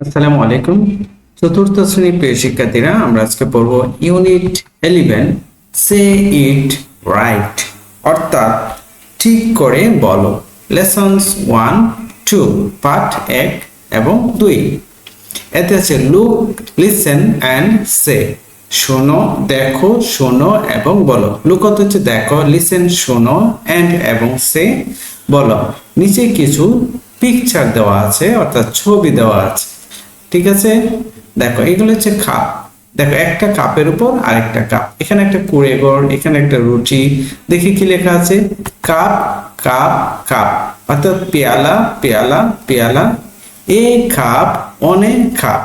আসসালামু আলাইকুম। চতুর্থ শ্রেণির প্রিয় শিক্ষার্থীরা, আমরা আজকে পড়ব unit eleven say it right অর্থাৎ ঠিক করে বলো। লেসন্স ওয়ান টু পার্ট এক এবং দুই। এতে আছে লুক লিসেন অ্যান্ড সে শোনো, দেখো, শোনো এবং বলো। লুক লুকত হচ্ছে দেখো লিসেন শোনো অ্যান্ড এবং সে বলো। নিচে কিছু পিকচার দেওয়া আছে, অর্থাৎ ছবি দেওয়া আছে। ঠিক আছে? দেখো, এগুলো হচ্ছে কাপ। দেখো, একটা কাপের উপর আরেকটা কাপ। এখানে একটা কুড়ে গড় এখানে একটা রুটি। দেখি কি লেখা আছে? Cup cup cup. অর্থাৎ পেয়ালা পেয়ালা পেয়ালা। এ কাপ অনেক কাপ।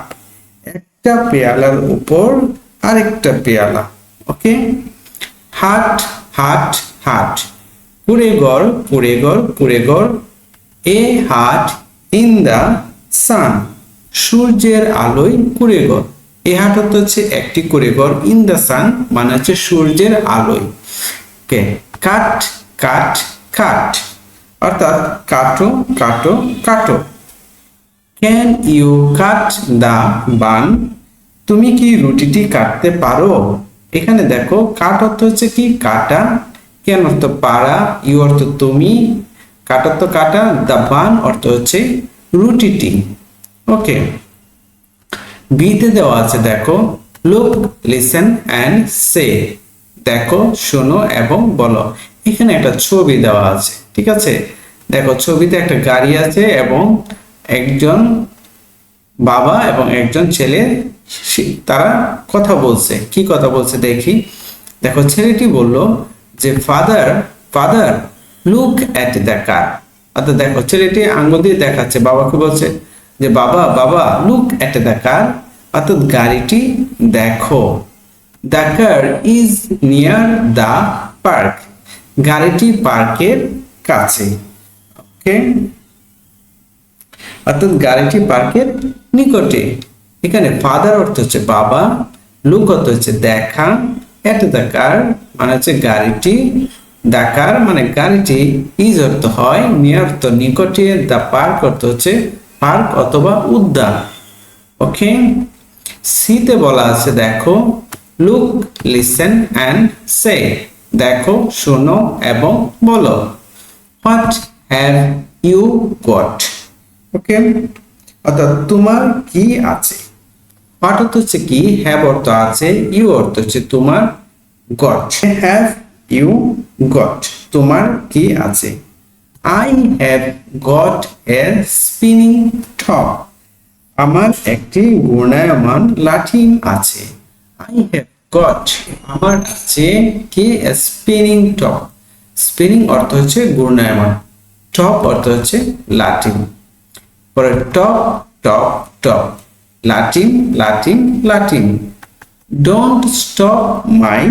একটা পেয়ালার উপর আরেকটা পেয়ালা, ওকে? হাট হাট হাট। কুড়ে গড় কুড়ে গড় কুড়ে গড় এ হাট ইন দা সান। সূর্যের আলোয় কুড়েঘর। এ হাট অর্থ হচ্ছে একটি কুড়েঘর। ইন দ্য সান মানে হচ্ছে সূর্যের আলোয়। ওকে কাট কাট কাট অর্থাৎ কাটো কাটো কাটো ক্যান ইউ কাট দা বান তুমি কি রুটিটি কাটতে পারো? এখানে দেখো কাট অর্থ হচ্ছে কি? কাটা। ক্যান অর্থ পাড়া ইউ অর্থ তুমি। কাট অর্থ কাটা দা বান অর্থ হচ্ছে রুটিটি। ওকে বিতে দেওয়া আছে, দেখো লুক লিসেন অ্যান্ড সে দেখো, শোনো এবং বলো। এখানে একটা ছবি দেওয়া আছে, ঠিক আছে? দেখো, ছবিতে একটা গাড়ি আছে এবং একজন বাবা এবং একজন ছেলে তারা কথা বলছে। কি কথা বলছে দেখি? দেখো, ছেলেটি বলল যে father father look at the car অর্থাৎ দেখো, ছেলেটি আঙ্গুল দিয়ে দেখাচ্ছে, বাবাকে বলছে যে বাবা বাবা লুক অ্যাট দ্য কার অর্থাৎ গাড়িটি দেখো। The car is near the park গাড়িটি পার্কের কাছে। ওকে অর্থাৎ গাড়িটি পার্কের নিকটে। এখানে ফাদার অর্থ হচ্ছে বাবা লুক অর্থ হচ্ছে দেখা। এট দ্য কার মানে হচ্ছে গাড়িটি দেখার মানে গাড়িটি ইজ অর্থ হয় নিয়ার অর্থ নিকটে দ্য পার্ক অর্থ হচ্ছে পার্ক অথবা উদ্যান। ওকে? সিতে বলা আছে, দেখো লুক লিসেন অ্যান্ড সে দেখো, শোনো এবং বলো। What have you got okay? অর্থাৎ তোমার কি আছে? হোয়াট অর্থ হচ্ছে কি? হ্যাভ অর্থ আছে ইউ অর্থ হচ্ছে তোমার গট হ্যাভ ইউ গট তোমার কি আছে? I have got a spinning top আমার একটি ঘূর্ণায়মান লাঠি আছে। আই হ্যাভ গট আমার আছে কি? স্পিনিং টপ স্পিনিং অর্থ হচ্ছে ঘূর্ণায়মান। টপ অর্থ হচ্ছে লাঠি। পরে টপ টপ টপ লাটিম লাটিম লাটিম ডোন্ট স্টপ মাই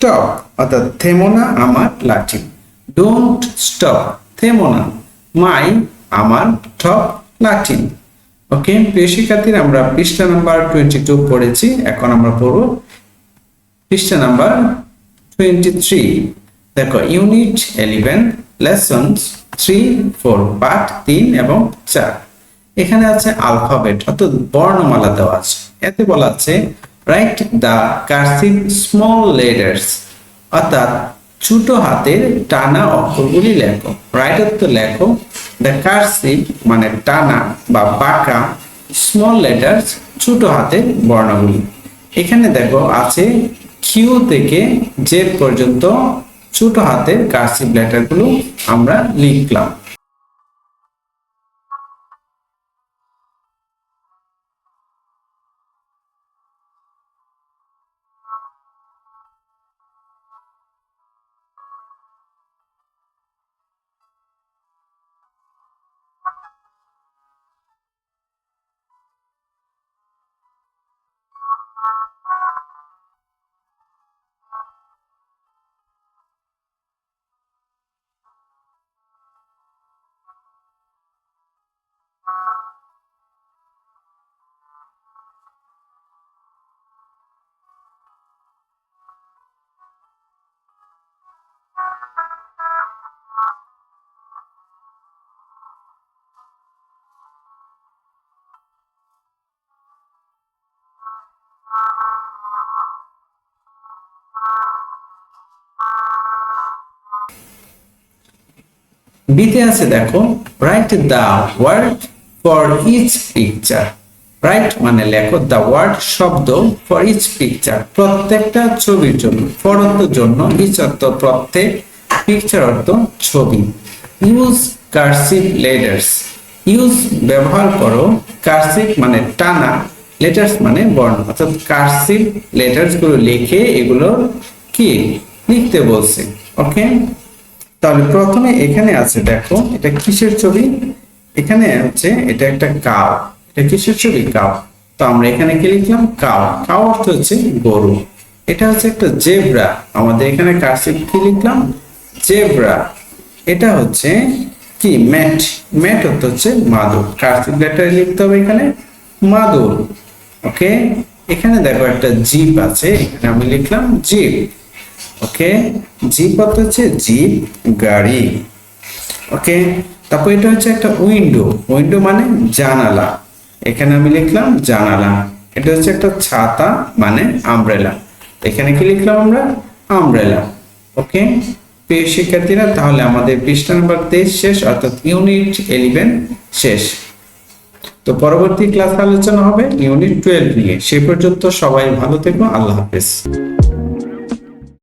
টপ অর্থাৎ থেমো না আমার লাঠিম ডোন্ট স্টপ থেমো মাই, আমার টপ লাঠিম ওকে, প্রিয় শিক্ষার্থীরা, আমরা পৃষ্ঠা নাম্বার টোয়েন্টি টু পড়েছি। এখন আমরা পড়ব পৃষ্ঠা নাম্বার টোয়েন্টি থ্রি দেখো unit eleven lessons three four part তিন এবং চার। এখানে আছে আলফাবেট অর্থাৎ বর্ণমালা দেওয়া আছে। এতে বলা আছে write the cursive small letters অর্থাৎ ছোট হাতের টানা অক্ষরগুলি লেখো। রাইটার লেখো দ্য কার্সিভ মানে টানা বা বাঁকা স্মল লেটার্স ছোট হাতের বর্ণগুলি। এখানে দেখো, আছে কিউ থেকে জেড পর্যন্ত ছোট হাতের কার্সিভ লেটারগুলো আমরা লিখলাম। বিতে আছে দেখো write the word for each picture write মানে লেখো দ্য ওয়ার্ড শব্দ ফর ইচ পিকচার প্রত্যেকটা ছবির জন্য ফর জন্য ইচ অর্থ প্রত্যেক পিকচার অর্থ ছবি। ইউজ কার্সিভ লেটার্স ইউজ ব্যবহার করো কার্সিভ মানে টানা লেটার্স মানে বর্ণ। অর্থাৎ কার্সিভ লেটার্সগুলো লিখে এগুলো কি? লিখতে বলছে। ওকে তাহলে প্রথমে এখানে আছে, দেখো, এটা কিসের ছবি? এখানে হচ্ছে এটা একটা কাউ। এটা কিসের ছবি? কাউ। তো আমরা এখানে কি লিখলাম? কাউ। কাউ অর্থ হচ্ছে গরু। এটা হচ্ছে একটা জেব্রা। আমাদের এখানে কার্সিভ কি লিখলাম? জেব্রা। এটা হচ্ছে কি? ম্যাট। ম্যাট অর্থ হচ্ছে মাদুর। কার্সিভ লেটারে লিখতে হবে এখানে? মাদুর। ওকে? এখানে দেখো একটা জিপ আছে। এখানে আমি লিখলাম জিপ। ওকে জিপ অর্থ হচ্ছে? জিপ গাড়ি। ওকে তারপর এটা হচ্ছে একটা উইন্ডো উইন্ডো মানে জানালা। এখানে আমি লিখলাম জানালা। এটা হচ্ছে একটা ছাতা মানে আমব্রেলা এখানে কি লিখলাম আমরা? আমব্রেলা ওকে প্রিয় শিক্ষার্থীরা, তাহলে আমাদের পৃষ্ঠা নাম্বার তেইশ শেষ, অর্থাৎ ইউনিট ইলেভেন শেষ। তো পরবর্তী ক্লাস আলোচনা হবে ইউনিট টুয়েলভ নিয়ে। সে পর্যন্ত সবাই ভালো থেকো। আল্লাহ হাফেজ।